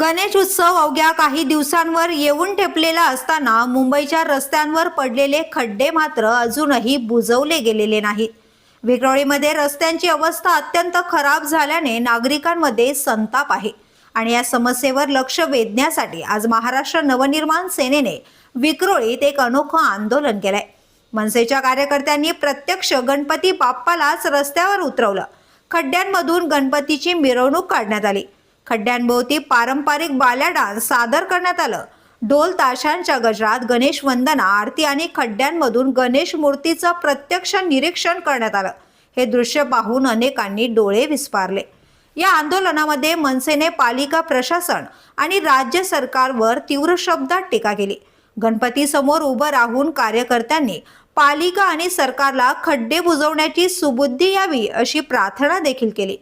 गणेश उत्सव अवघ्या काही दिवसांवर येऊन ठेपलेला असताना मुंबईच्या रस्त्यांवर पडलेले खड्डे मात्र अजूनही बुजवले गेलेले नाहीत. विक्रोळीमध्ये रस्त्यांची अवस्था अत्यंत खराब झाल्याने नागरिकांमध्ये संताप आहे आणि या समस्येवर लक्ष वेधण्यासाठी आज महाराष्ट्र नवनिर्माण सेनेने विक्रोळीत एक अनोखं आंदोलन केलंय. मनसेच्या कार्यकर्त्यांनी प्रत्यक्ष गणपती बाप्पालाच रस्त्यावर उतरवलं. खड्ड्यांमधून गणपतीची मिरवणूक काढण्यात आली. खड्ड्यांभोवती पारंपरिक बाल्या डान्स सादर करण्यात आलं. ढोल ताशांच्या गजरात गणेश वंदना आरती आणि खड्ड्यांमधून गणेश मूर्तीचं प्रत्यक्ष निरीक्षण करण्यात आलं. हे दृश्य पाहून अनेकांनी डोळे विस्पारले या आंदोलनामध्ये मनसेने पालिका प्रशासन आणि राज्य सरकारवर तीव्र शब्दात टीका केली. गणपती समोर उभं राहून कार्यकर्त्यांनी पालिका आणि सरकारला खड्डे बुजवण्याची सुबुद्धी यावी अशी प्रार्थना देखील केली.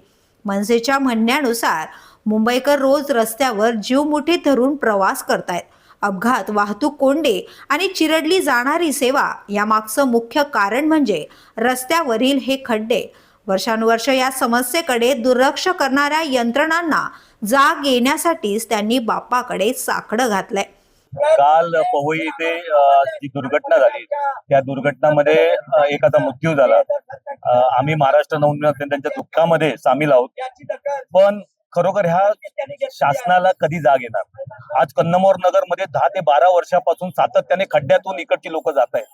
मनसेच्या म्हणण्यानुसार मुंबईकर रोज रस्त्यावर जीव मुठीत धरून प्रवास करतायत. अपघात वाहतूक कोंडे आणि चिरडली जाणारी सेवा यामागचं मुख्य कारण म्हणजे रस्त्यावरील हे खड्डे. वर्षानुवर्ष या समस्येकडे दुर्लक्ष करणाऱ्या यंत्रणांना जाग येण्यासाठीच त्यांनी बाप्पाकडे साकडं घातलंय. काल पवई इथे जी दुर्घटना झाली त्या दुर्घटनामध्ये एकाचा मृत्यू झाला. आम्ही महाराष्ट्र नवनिर्माण त्यांच्या दुःखामध्ये सामील आहोत. पण खरोखर ह्या शासनाला कधी जाग येणार आज कन्नमोर नगरमध्ये दहा ते बारा वर्षापासून सातत्याने खड्ड्यातून इकडची लोक जात आहेत.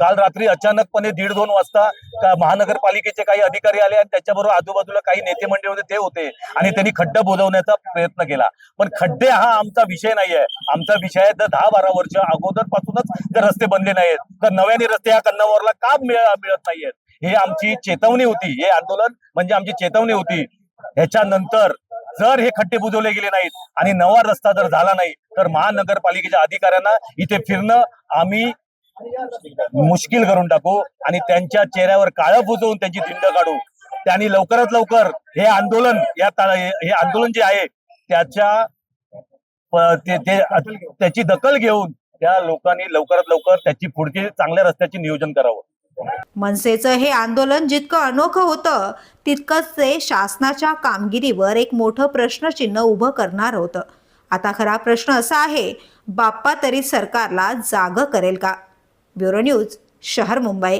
काल रात्री अचानकपणे दीड दोन वाजता का महानगरपालिकेचे काही अधिकारी आले आणि त्याच्याबरोबर आजूबाजूला काही नेते मंडळी होते ते होते. आणि त्यांनी खड्डा बुजवण्याचा प्रयत्न केला. पण खड्डे हा आमचा विषय नाहीये. आमचा विषय आहे जर दहा बारा वर्ष अगोदर पासूनच जर रस्ते बनले नाहीत तर नव्याने रस्ते ह्या कन्नमोरला का मिळत नाहीयेत? हे आमची चेतवणी होती. हे आंदोलन म्हणजे आमची चेतवणी होती. ह्याच्यानंतर जर हे खड्डे बुजवले गेले नाहीत आणि नवा रस्ता जर झाला नाही तर महानगरपालिकेच्या अधिकाऱ्यांना इथे फिरणं आम्ही मुश्किल करून टाकू आणि त्यांच्या चेहऱ्यावर काळं बुजवून त्यांची धिंड काढू. त्यांनी लवकरात लवकर हे आंदोलन या हे आंदोलन जे आहे त्याच्या त्याची दखल घेऊन त्या लोकांनी लवकरात लवकर त्याची पुढची चांगल्या रस्त्याची नियोजन करावं. मनसेचं हे आंदोलन जितकं अनोखं होतं तितकंच ते शासनाच्या कामगिरीवर एक मोठं प्रश्नचिन्ह उभं करणार होतं. आता खरा प्रश्न असा आहे बाप्पा तरी सरकारला जाग करेल का? ब्युरो न्यूज शहर मुंबई.